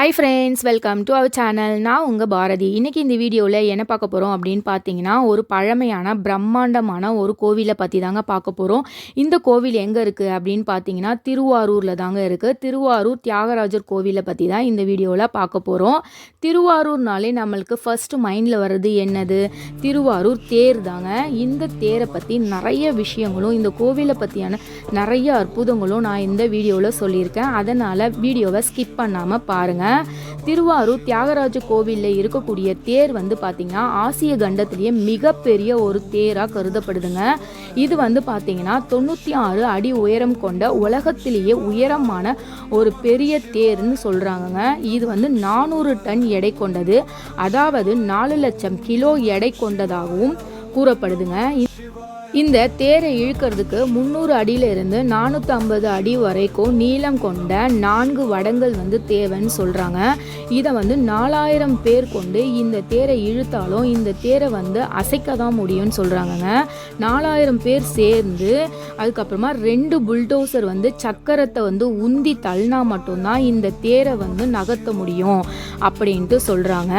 Hi friends welcome to our channel நான் உங்கள் பாரதி. இன்றைக்கி இந்த வீடியோவில் என்ன பார்க்க போகிறோம் அப்படின்னு பார்த்தீங்கன்னா ஒரு பழமையான பிரம்மாண்டமான ஒரு கோவிலை பற்றி தாங்க பார்க்க போகிறோம் இந்த கோவில் எங்கே இருக்குது அப்படின்னு பார்த்தீங்கன்னா திருவாரூரில் தாங்க இருக்குது திருவாரூர் தியாகராஜர் கோவிலை பற்றி தான் இந்த வீடியோவில் பார்க்க போகிறோம் திருவாரூர்னாலே நம்மளுக்கு ஃபஸ்ட்டு மைண்டில் வர்றது என்னது? திருவாரூர் தேர் தாங்க. இந்த தேரை பற்றி நிறைய விஷயங்களும் இந்த கோவிலை பற்றியான நிறைய அற்புதங்களும் நான் இந்த வீடியோவில் சொல்லியிருக்கேன். அதனால் வீடியோவை ஸ்கிப் பண்ணாமல் பாருங்கள் திருவாரூர் தியாகராஜ கோவிலில் இருக்கக்கூடிய தேர் வந்து பார்த்திங்கன்னா ஆசிய கண்டத்திலேயே மிகப்பெரிய ஒரு தேராக கருதப்படுதுங்க. இது வந்து பார்த்திங்கன்னா தொண்ணூற்றி ஆறு அடி உயரம் கொண்ட உலகத்திலேயே உயரமான ஒரு பெரிய தேர்னு சொல்கிறாங்கங்க இது வந்து நானூறு டன் எடை கொண்டது. அதாவது நாலு லட்சம் கிலோ எடை கொண்டதாகவும் கூறப்படுதுங்க. இந்த தேரை இழுக்கிறதுக்கு முந்நூறு அடியிலிருந்து நானூற்றி ஐம்பது அடி வரைக்கும் நீளம் கொண்ட நான்கு வடங்கள் வந்து தேவைன்னு சொல்கிறாங்க இதை வந்து நாலாயிரம் பேர் கொண்டு இந்த தேரை இழுத்தாலும் இந்த தேரை வந்து அசைக்க தான் முடியும்னு சொல்கிறாங்கங்க நாலாயிரம் பேர் சேர்ந்து அதுக்கப்புறமா ரெண்டு புல்டோசர் வந்து சக்கரத்தை வந்து உந்தி தள்ளினா மட்டும்தான் இந்த தேரை வந்து நகர்த்த முடியும் அப்படின்ட்டு சொல்கிறாங்க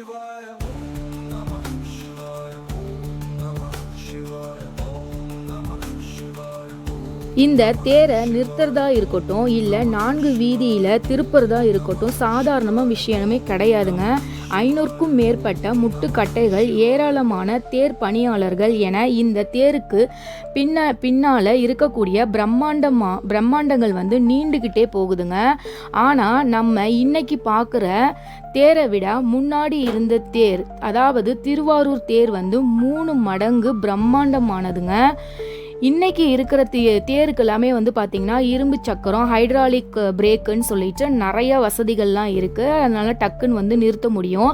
Shivaya, Om Namah Shivaya, Om Namah Shivaya, Om Namah Shivaya. இந்த தேரை நிறுத்துறதா இருக்கட்டும் இல்லை நான்கு வீதியில் திருப்புறதா இருக்கட்டும் சாதாரணமாக விஷயமே கிடையாதுங்க ஐநூறுக்கும் மேற்பட்ட முட்டுக்கட்டைகள் ஏராளமான தேர் பணியாளர்கள் என இந்த தேருக்கு பின்ன பின்னால் இருக்கக்கூடிய பிரம்மாண்டமா பிரம்மாண்டங்கள் வந்து நீண்டுக்கிட்டே போகுதுங்க. ஆனால் நம்ம இன்னைக்கு பார்க்குற தேரை விட முன்னாடி இருந்த தேர் அதாவது திருவாரூர் தேர் வந்து மூணு மடங்கு பிரம்மாண்டமானதுங்க. இன்னைக்கு இருக்கிற தே தேருக்கு எல்லாமே வந்து பார்த்திங்கன்னா இரும்பு சக்கரம் ஹைட்ராலிக் பிரேக்குன்னு சொல்லிட்டு நிறைய வசதிகள்லாம் இருக்குது அதனால டக்குன்னு வந்து நிறுத்த முடியும்.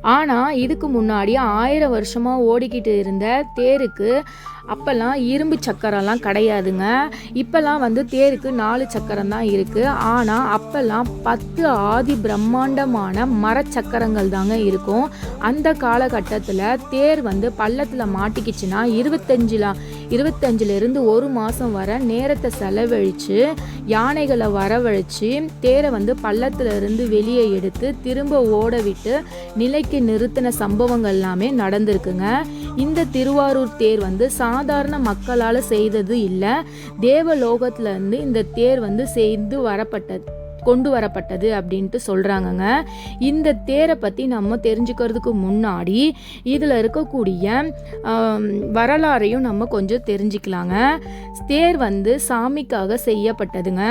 ஆனால் இதுக்கு முன்னாடி ஆயிரம் வருஷமாக ஓடிக்கிட்டு இருந்த தேருக்கு அப்போல்லாம் இரும்பு சக்கரம்லாம் கிடையாதுங்க. இப்போல்லாம் வந்து தேருக்கு நாலு சக்கரம் தான் இருக்குது ஆனால் அப்போல்லாம் பத்து ஆதி பிரம்மாண்டமான மரச்சக்கரங்கள் தாங்க இருக்கும். அந்த காலகட்டத்தில் தேர் வந்து பள்ளத்தில் மாட்டிக்கிச்சுன்னா இருபத்தஞ்சில் இருபத்தஞ்சிலிருந்து ஒரு மாதம் வர நேரத்தை செலவழித்து யானைகளை வரவழைச்சி தேரை வந்து பள்ளத்திலிருந்து வெளியே எடுத்து திரும்ப ஓட விட்டு நிலைக்கு நிறுத்தின சம்பவங்கள் எல்லாமே நடந்திருக்குங்க. இந்த திருவாரூர் தேர் வந்து சா சாதாரண மக்களால் செய்தது இல்லை. தேவலோகத்திலேருந்து இந்த தேர் வந்து செய்து வரப்பட்டது கொண்டு வரப்பட்டது அப்படின்ட்டு சொல்கிறாங்கங்க இந்த தேரை பற்றி நம்ம தெரிஞ்சுக்கிறதுக்கு முன்னாடி இதில் இருக்கக்கூடிய வரலாறையும் நம்ம கொஞ்சம் தெரிஞ்சுக்கலாங்க. தேர் வந்து சாமிக்காக செய்யப்பட்டதுங்க.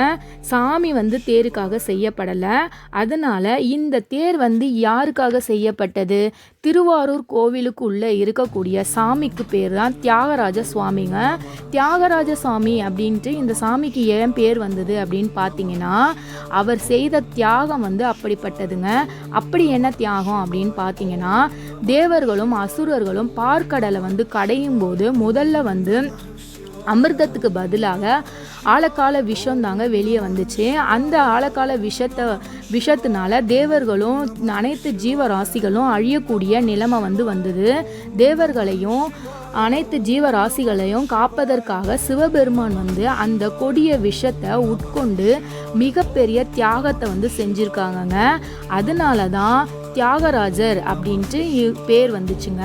சாமி வந்து தேருக்காக செய்யப்படலை. அதனால் இந்த தேர் வந்து யாருக்காக செய்யப்பட்டது? திருவாரூர் கோவிலுக்குள்ளே இருக்கக்கூடிய சாமிக்கு பேர் தான் தியாகராஜ சுவாமிங்க. தியாகராஜ சுவாமி அப்படின்ட்டு இந்த சாமிக்கு ஏன் பேர் வந்தது அப்படின்னு பார்த்தீங்கன்னா அவர் செய்த தியாகம் வந்து அப்படிப்பட்டதுங்க. அப்படி என்ன தியாகம் அப்படின்னு பார்த்தீங்கன்னா தேவர்களும் அசுரர்களும் பார்க்கடலை வந்து கடையும் போது முதல்ல வந்து அமிர்தத்துக்கு பதிலாக ஆழக்கால விஷம் தாங்க வெளியே வந்துச்சு. அந்த ஆழக்கால விஷத்தை விஷத்தினால தேவர்களும் அனைத்து ஜீவராசிகளும் அழியக்கூடிய நிலைமை வந்து வந்தது. தேவர்களையும் அனைத்து ஜீவராசிகளையும் காப்பதற்காக சிவபெருமான் வந்து அந்த கொடிய விஷத்தை உட்கொண்டு மிகப்பெரிய தியாகத்தை வந்து செஞ்சுருக்காங்கங்க. அதனால தான் தியாகராஜர் அப்படின்ட்டு பேர் வந்துச்சுங்க.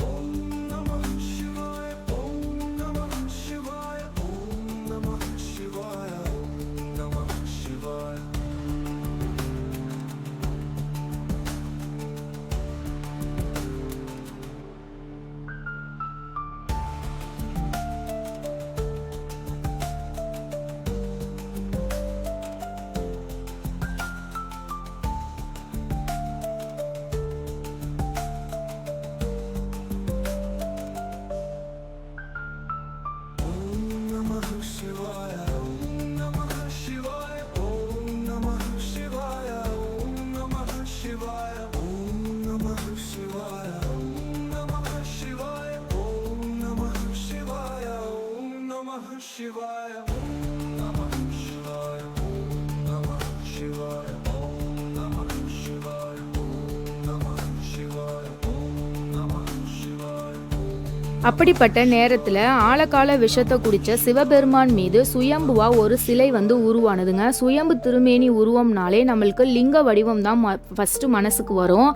அப்படிப்பட்ட நேரத்தில் ஆழகால விஷத்தை குடித்த சிவபெருமான் மீது சுயம்புவா ஒரு சிலை வந்து உருவானதுங்க. சுயம்பு திருமேனி உருவம்னாலே நம்மளுக்கு லிங்க வடிவம் தான் ஃபஸ்ட்டு மனசுக்கு வரும்.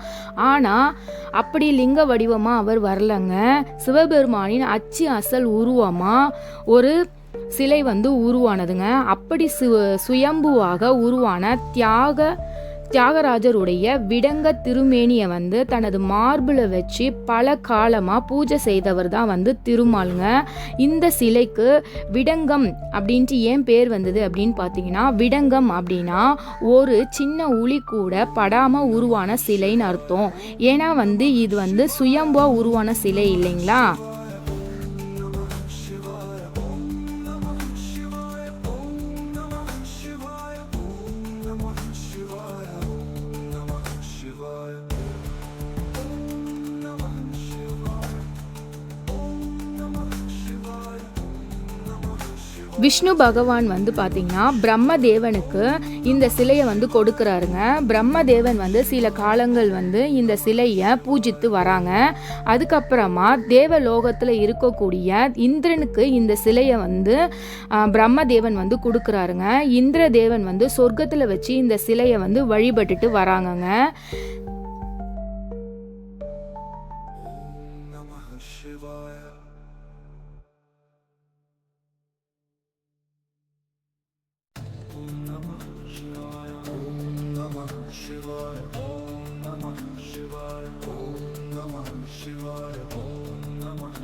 ஆனால் அப்படி லிங்க வடிவமாக அவர் வரலங்க. சிவபெருமானின் அச்சு அசல் உருவமாக ஒரு சிலை வந்து உருவானதுங்க. அப்படி சு சுயம்புவாக உருவான தியாக தியாகராஜருடைய விடங்க திருமேனியை வந்து தனது மார்பில் வச்சு பல காலமாக பூஜை செய்தவர் தான் வந்து திருமாலுங்க. இந்த சிலைக்கு விடங்கம் அப்படின்ட்டு ஏன் பேர் வந்தது அப்படின்னு பார்த்தீங்கன்னா விடங்கம் அப்படின்னா ஒரு சின்ன உளி கூட படாமல் உருவான சிலைன்னு அர்த்தம். ஏன்னா வந்து இது வந்து சுயம்பா உருவான சிலை இல்லைங்களா? விஷ்ணு பகவான் வந்து பார்த்தீங்கன்னா பிரம்மதேவனுக்கு இந்த சிலையை வந்து கொடுக்குறாருங்க. பிரம்மதேவன் வந்து சில காலங்கள் வந்து இந்த சிலையை பூஜித்து வராங்க. அதுக்கப்புறமா தேவலோகத்தில் இருக்கக்கூடிய இந்திரனுக்கு இந்த சிலையை வந்து பிரம்ம பிரம்மதேவன் வந்து கொடுக்குறாருங்க. இந்திரதேவன் வந்து சொர்க்கத்தில் வச்சு இந்த சிலையை வந்து வழிபட்டுட்டு வராங்கங்க.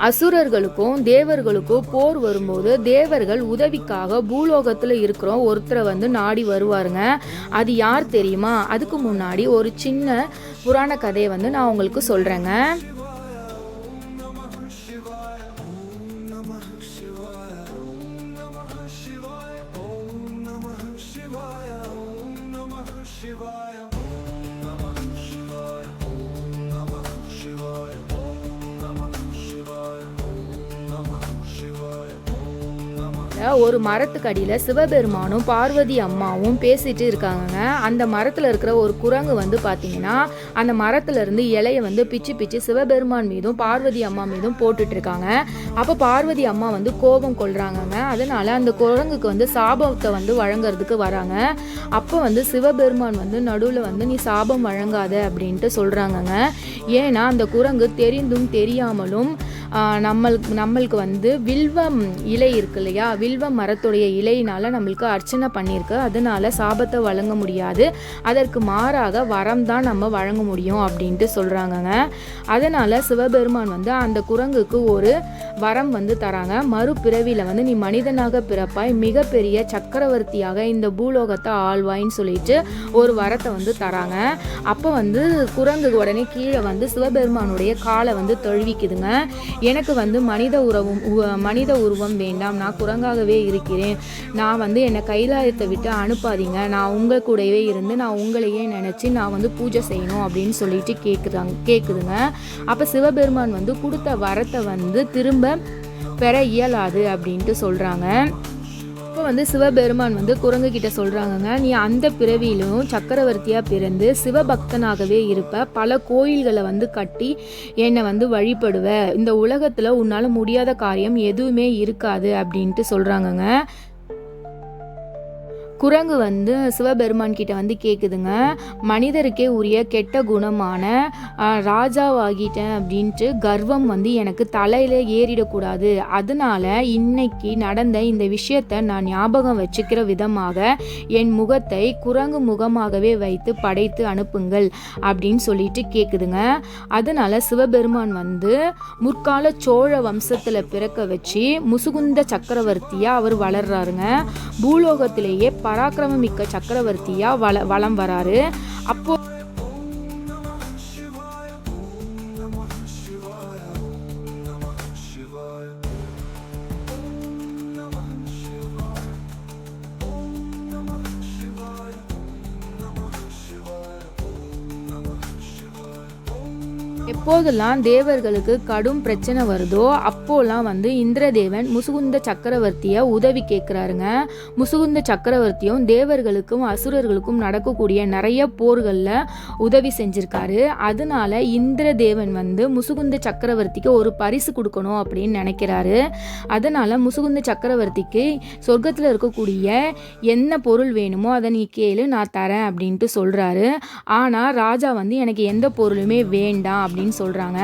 அசுரர்களுக்கும் தேவர்களுக்கும் போர் வரும்போது தேவர்கள் உதவிக்காக பூலோகத்தில் இருக்கிற ஒருத்தரை வந்து நாடி வருவாருங்க. அது யார் தெரியுமா? அதுக்கு முன்னாடி ஒரு சின்ன புராண கதையை வந்து நான் உங்களுக்கு சொல்கிறேங்க ஒரு மரத்துக்கு அடியில் சிவபெருமானும் பார்வதி அம்மாவும் பேசிட்டு இருக்காங்கங்க. அந்த மரத்தில் இருக்கிற ஒரு குரங்கு வந்து பார்த்தீங்கன்னா அந்த மரத்துலேருந்து இருந்து வந்து பிச்சு பிச்சு சிவபெருமான் மீதும் பார்வதி அம்மா மீதும் போட்டுட்டு இருக்காங்க. அப்போ பார்வதி அம்மா வந்து கோபம் கொள்றாங்கங்க. அதனால அந்த குரங்குக்கு வந்து சாபத்தை வந்து வழங்குறதுக்கு வராங்க. அப்போ வந்து சிவபெருமான் வந்து நடுவில் வந்து நீ சாபம் வழங்காத அப்படின்ட்டு சொல்கிறாங்கங்க ஏன்னா அந்த குரங்கு தெரிந்தும் தெரியாமலும் நம்மளுக்கு நம்மளுக்கு வந்து வில்வம் இலை இருக்கு இல்லையா? வில்வ மரத்துடைய இலையினால நம்மளுக்கு அர்ச்சனை பண்ணியிருக்கு அதனால சாபத்தை வழங்க முடியாது. அதற்கு மாறாக வரம் தான் நம்ம வழங்க முடியும் அப்படின்ட்டு சொல்கிறாங்கங்க அதனால சிவபெருமான் வந்து அந்த குரங்குக்கு ஒரு வரம் வந்து தராங்க. மறுபிறவியில் வந்து நீ மனிதனாக பிறப்பாய் மிகப்பெரிய சக்கரவர்த்தியாக இந்த பூலோகத்தை ஆழ்வாயின்னு சொல்லிட்டு ஒரு வரத்தை வந்து தராங்க. அப்போ வந்து குரங்கு உடனே கீழே வந்து சிவபெருமானுடைய காலை வந்து தழுவிக்குதுங்க. எனக்கு வந்து மனித உறவும் உ- மனித உருவம் வேண்டாம். நான் குரங்காகவே இருக்கிறேன். நான் வந்து என்னை கைலாயத்தை விட்டு அனுப்பாதீங்க. நான் உங்கள் கூடவே இருந்து நான் உங்களையே நினச்சி நான் வந்து பூஜை செய்யணும் அப்படின்னு சொல்லிட்டு கேட்குறாங்க கேட்குதுங்க அப்போ சிவபெருமான் வந்து கொடுத்த வரத்தை வந்து திரும்ப பெற இயலாது அப்படின்ட்டு சொல்கிறாங்க அப்போ வந்து சிவபெருமான் வந்து குரங்கு கிட்ட சொல்கிறாங்கங்க நீ அந்த பிறவியிலும் சக்கரவர்த்தியாக பிறந்து சிவபக்தனாகவே இருப்ப. பல கோயில்களை வந்து கட்டி என்னை வந்து வழிபடுவ. இந்த உலகத்தில் உன்னால் முடியாத காரியம் எதுவுமே இருக்காது. அப்படின்ட்டு சொல்கிறாங்கங்க குரங்கு வந்து சிவபெருமான் கிட்ட வந்து கேட்குதுங்க மனிதருக்கே உரிய கெட்ட குணமான ராஜாவாகிட்டேன் அப்படின்ட்டு கர்வம் வந்து எனக்கு தலையில ஏறிடக்கூடாது. அதனால இன்னைக்கு நடந்த இந்த விஷயத்தை நான் ஞாபகம் வச்சுக்கிற விதமாக என் முகத்தை குரங்கு முகமாகவே வைத்து படைத்து அனுப்புங்கள் அப்படின்னு சொல்லிட்டு கேட்குதுங்க அதனால சிவபெருமான் வந்து முற்கால சோழ வம்சத்தில் பிறக்க வச்சு முசுகுந்த சக்கரவர்த்தியாக அவர் வளர்றாருங்க. பூலோகத்திலேயே ப பராக்கிரமிக்க சக்கரவர்த்தியாக வள வலம் வராரு. அப்போது எப்போதெல்லாம் தேவர்களுக்கு கடும் பிரச்சனை வருதோ அப்போலாம் வந்து இந்திரதேவன் முசுகுந்த சக்கரவர்த்தியை உதவி கேட்குறாருங்க. முசுகுந்த சக்கரவர்த்தியும் தேவர்களுக்கும் அசுரர்களுக்கும் நடக்கக்கூடிய நிறைய போர்களில் உதவி செஞ்சிருக்காரு. அதனால இந்திரதேவன் வந்து முசுகுந்த சக்கரவர்த்திக்கு ஒரு பரிசு கொடுக்கணும் அப்படின்னு நினைக்கிறாரு. அதனால முசுகுந்த சக்கரவர்த்திக்கு சொர்க்கத்தில் இருக்கக்கூடிய என்ன பொருள் வேணுமோ அதை நீ கேளு நான் தரேன் அப்படின்ட்டு சொல்கிறாரு ஆனால் ராஜா வந்து எனக்கு எந்த பொருளுமே வேண்டாம் அப்படின்னு அப்படின்னு சொல்கிறாங்க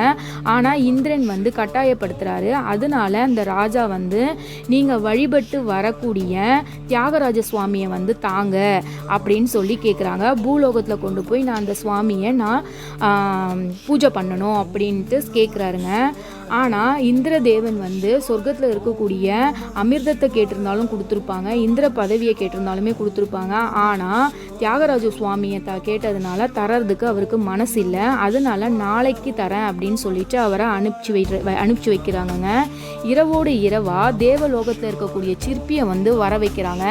ஆனால் இந்திரன் வந்து கட்டாயப்படுத்துகிறாரு அதனால அந்த ராஜா வந்து நீங்கள் வழிபட்டு வரக்கூடிய தியாகராஜ சுவாமியை வந்து தாங்க அப்படின்னு சொல்லி கேட்குறாங்க பூலோகத்தில் கொண்டு போய் நான் அந்த சுவாமியை நான் பூஜை பண்ணணும் அப்படின்ட்டு கேட்குறாருங்க ஆனால் இந்திரதேவன் வந்து சொர்க்கத்தில் இருக்கக்கூடிய அமிர்தத்தை கேட்டிருந்தாலும் கொடுத்துருப்பாங்க இந்திர பதவியை கேட்டிருந்தாலுமே கொடுத்துருப்பாங்க. ஆனால் தியாகராஜ சுவாமியை த கேட்டதுனால தரதுக்கு அவருக்கு மனசு இல்லை அதனால நாளைக்கு தரேன் அப்படின்னு சொல்லிட்டு அவரை அனுப்பிச்சி வை அனுப்பிச்சி வைக்கிறாங்கங்க. இரவோடு இரவா தேவலோகத்தில் இருக்கக்கூடிய சிற்பியை வந்து வர வைக்கிறாங்க.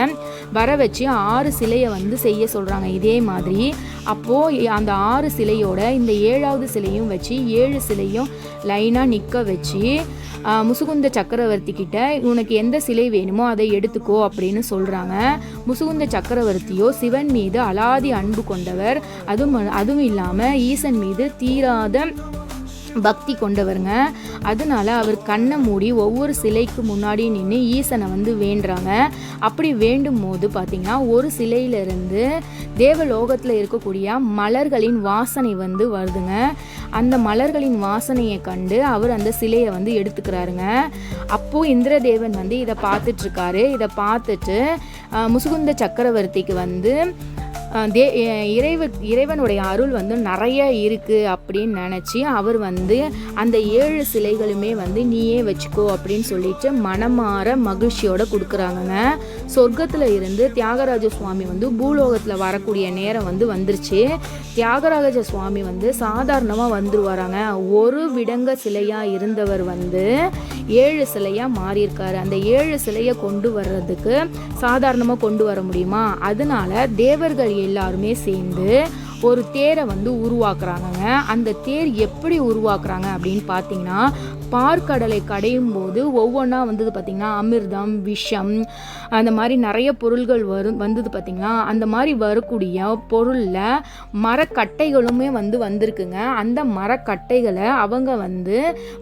வர வச்சு ஆறு சிலையை வந்து செய்ய சொல்கிறாங்க இதே மாதிரி. அப்போது அந்த ஆறு சிலையோட இந்த ஏழாவது சிலையும் வச்சு ஏழு சிலையும் லைனாக நிற்க வச்சு முசுகுந்த சக்கரவர்த்தி கிட்ட உனக்கு எந்த சிலை வேணுமோ அதை எடுத்துக்கோ அப்படின்னு சொல்கிறாங்க முசுகுந்த சக்கரவர்த்தியோ சிவன் மீது அலாதி அன்பு கொண்டவர். அதுவும் அதுவும் இல்லாமல் ஈசன் மீது தீராத பக்தி கொண்டவருங்க. அதனால அவர் கண்ணை மூடி ஒவ்வொரு சிலைக்கு முன்னாடி நின்று ஈசனை வந்து வேண்டுறாங்க. அப்படி வேண்டும் போது பார்த்தீங்கன்னா ஒரு சிலையிலிருந்து தேவலோகத்தில் இருக்கக்கூடிய மலர்களின் வாசனை வந்து வருதுங்க. அந்த மலர்களின் வாசனையை கண்டு அவர் அந்த சிலையை வந்து எடுத்துக்கிறாருங்க. அப்போ இந்திரதேவன் வந்து இதை பார்த்துட்ருக்காரு இதை பார்த்துட்டு முசுகுந்த சக்கரவர்த்திக்கு வந்து தே அஹ் இறைவ இறைவனுடைய அருள் வந்து நிறைய இருக்குது அப்படின்னு நினச்சி அவர் வந்து அந்த ஏழு சிலைகளுமே வந்து நீயே வச்சுக்கோ அப்படின்னு சொல்லிட்டு மனமாற மகிழ்ச்சியோட கொடுக்குறாங்கங்க. சொர்க்கத்தில் இருந்து தியாகராஜ சுவாமி வந்து பூலோகத்தில் வரக்கூடிய நேரம் வந்து வந்துருச்சு. தியாகராஜ சுவாமி வந்து சாதாரணமாக வந்துருவாராங்க. ஒரு விடங்க சிலையாக இருந்தவர் வந்து ஏழு சிலையாக மாறியிருக்காரு. அந்த ஏழு சிலையை கொண்டு வர்றதுக்கு சாதாரணமாக கொண்டு வர முடியுமா? அதனால தேவர்கள் எல்லாருமே சேர்ந்து ஒரு தேரை வந்து உருவாக்குறாங்கங்க. அந்த தேர் எப்படி உருவாக்குறாங்க அப்படின்னு பார்த்தீங்கன்னா பார்க்கடலை கடையும் போது ஒவ்வொன்றா வந்தது பார்த்திங்கன்னா அமிர்தம் விஷம் அந்த மாதிரி நிறைய பொருள்கள் வரும் வந்தது பார்த்திங்கன்னா அந்த மாதிரி வரக்கூடிய பொருளில் மரக்கட்டைகளுமே வந்து வந்திருக்குங்க. அந்த மரக்கட்டைகளை அவங்க வந்து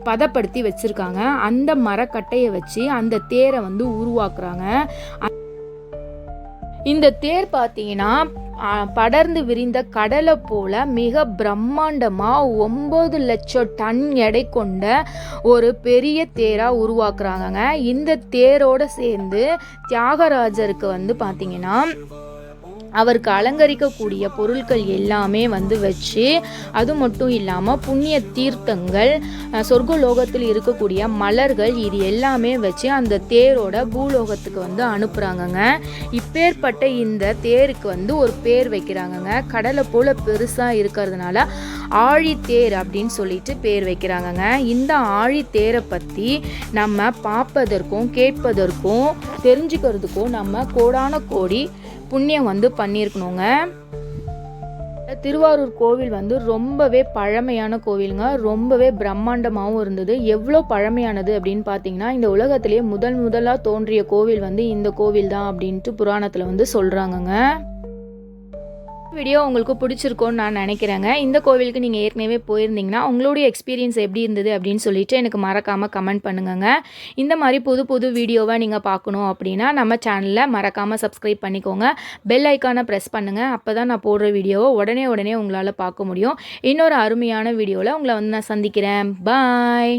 பதப்படுத்தி வச்சுருக்காங்க. அந்த மரக்கட்டையை வச்சு அந்த தேரை வந்து உருவாக்குறாங்க. இந்த தேர் பார்த்தீங்கன்னா படர்ந்து விரிந்த கடலை போல மிக பிரம்மாண்டமாக ஒம்பது லட்சம் டன் எடை கொண்ட ஒரு பெரிய தேராக உருவாக்குறாங்கங்க. இந்த தேரோடு சேர்ந்து தியாகராஜருக்கு வந்து பார்த்தீங்கன்னா அவருக்கு அலங்கரிக்கக்கூடிய பொருட்கள் எல்லாமே வந்து வச்சு அது மட்டும் இல்லாமல் புண்ணிய தீர்த்தங்கள் சொர்க்கலோகத்தில் இருக்கக்கூடிய மலர்கள் இது எல்லாமே வச்சு அந்த தேரோட பூலோகத்துக்கு வந்து அனுப்புகிறாங்கங்க இப்பேற்பட்ட இந்த தேருக்கு வந்து ஒரு பேர் வைக்கிறாங்கங்க. கடலை போல் பெருசாக இருக்கிறதுனால ஆழித்தேர் அப்படின்னு சொல்லிட்டு பேர் வைக்கிறாங்கங்க. இந்த ஆழித்தேரை பற்றி நம்ம பார்ப்பதற்கும் கேட்பதற்கும் தெரிஞ்சுக்கிறதுக்கும் நம்ம கோடான கோடி புண்ணியம் வந்து பண்ணியிருக்கணுங்க. திருவாரூர் கோவில் வந்து ரொம்பவே பழமையான கோவிலுங்க. ரொம்பவே பிரம்மாண்டமாகவும் இருந்தது. எவ்வளோ பழமையானது அப்படின்னு பார்த்தீங்கன்னா இந்த உலகத்திலேயே முதல் முதலாக தோன்றிய கோவில் வந்து இந்த கோவில் தான் அப்படின்ட்டு புராணத்தில் வந்து சொல்கிறாங்கங்க வீடியோ உங்களுக்கு பிடிச்சிருக்கோன்னு நான் நினைக்கிறேங்க. இந்த கோவிலுக்கு நீங்கள் ஏற்கனவே போயிருந்தீங்கன்னா உங்களுடைய எக்ஸ்பீரியன்ஸ் எப்படி இருந்தது அப்படின்னு சொல்லிட்டு எனக்கு மறக்காமல் கமெண்ட் பண்ணுங்கங்க. இந்த மாதிரி புது புது வீடியோவை நீங்கள் பார்க்கணும் அப்படின்னா நம்ம சேனலில் மறக்காமல் சப்ஸ்கிரைப் பண்ணிக்கோங்க. பெல் ஐக்கானை ப்ரெஸ் பண்ணுங்கள் அப்போ தான் நான் போடுற வீடியோவை உடனே உடனே உங்களால் பார்க்க முடியும். இன்னொரு அருமையான வீடியோவில் உங்களை வந்து நான் சந்திக்கிறேன். பாய்